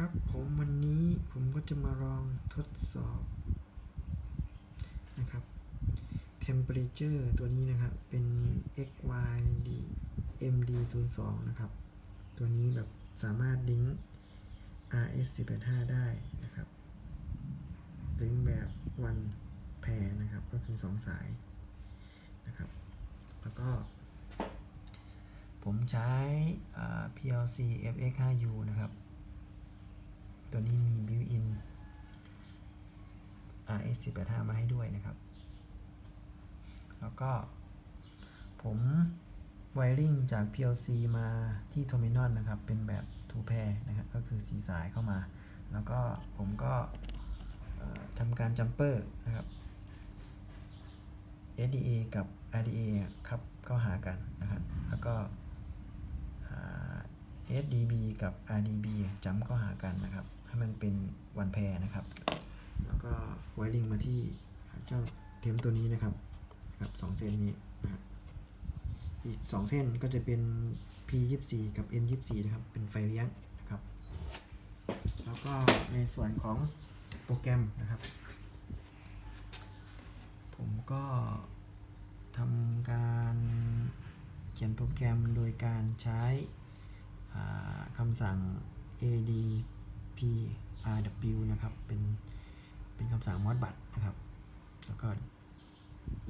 ครับผมวันนี้ผมก็จะมาลองทดสอบนะครับ temperature ตัวนี้นะครับ เป็น xyd md 0 2นะครับ ตัวนี้แบบสามารถลิงก์ rs 1 5ได้นะครับ ลิงก์แบบวันแพรนะครับ ก็คือ 2 สายนะครับ แล้วก็ผมใช้ PLC FX5U นะครับ ตัวนี้มี built-in RS 185มาให้ด้วยนะครับ แล้วก็ผมไวริงจาก PLC มาที่ Terminal นะครับ เป็นแบบ two pair นะครับก็คือ4สายเข้ามา แล้วก็ผมก็ทำการ jumper นะครับ SDA กับ RDA ครับเข้าหากันนะครับ แล้วก็ SDB กับ RDB จำเข้าหากันนะครับ ให้มันเป็นวันแพรนะครับ แล้วก็ไวริงมาที่เจ้าเทมตัวนี้นะครับครับสองเส้นนี้นะอีก2เส้นก็จะเป็น P24 กับ N24 นะครับ เป็นไฟเลี้ยงนะครับ แล้วก็ในส่วนของโปรแกรมนะครับ ผมก็ทำการเขียนโปรแกรมโดยการใช้คำสั่ง ad PRW นะครับ เป็น เป็นคำสั่ง modbus นะครับ แล้วก็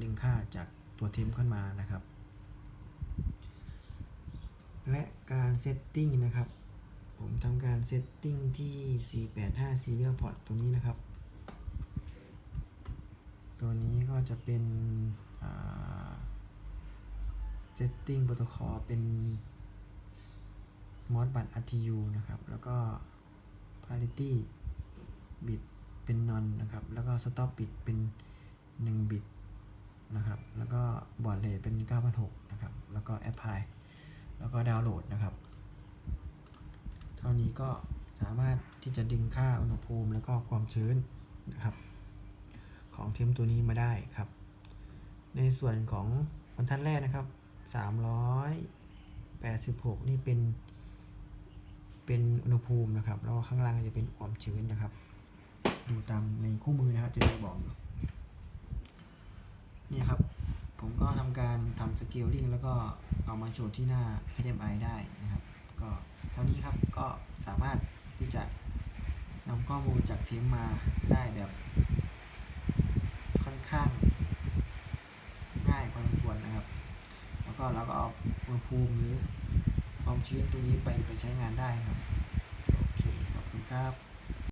ดึงค่าจากตัวเทมขึ้นมานะครับ และการเซตติ้งนะครับ ผมทำการเซตติ้งที่ 485 serial port ตัวนี้นะครับ ตัวนี้ก็จะเป็นเซตติ้งโปรโตคอลเป็น modbus RTU นะครับ แล้วก็ parity bit เป็น non นะครับ แล้วก็ stop bit เป็น 1 bit นะครับ แล้วก็ baud rate เป็น 9,600 นะครับ แล้วก็ apply แล้วก็ดาวน์โหลดนะครับ เท่านี้ก็สามารถที่จะดึงค่าอุณหภูมิแล้วก็ความชื้นนะครับของเทมตัวนี้มาได้ครับ ในส่วนของบรรทัดแรกนะครับ 386 นี่เป็น เป็นอุณหภูมินะครับ แล้วข้างล่างจะเป็นความชื้นนะครับ ดูตามในคู่มือนะครับจะมีบอกนี่ครับ ผมก็ทำการทำสเกลลิ่งแล้วก็เอามาโชว์ที่หน้า HMI ได้นะครับ ก็เท่านี้ครับก็สามารถที่จะนำข้อมูลจากเทมมาได้แบบค่อนข้างง่ายพอสมควรนะครับ แล้วก็เราก็เอาอุณหภูมิหรือ ความชื้นตรงนี้ไปไปใช้งานได้ครับ โอเค ขอบคุณครับ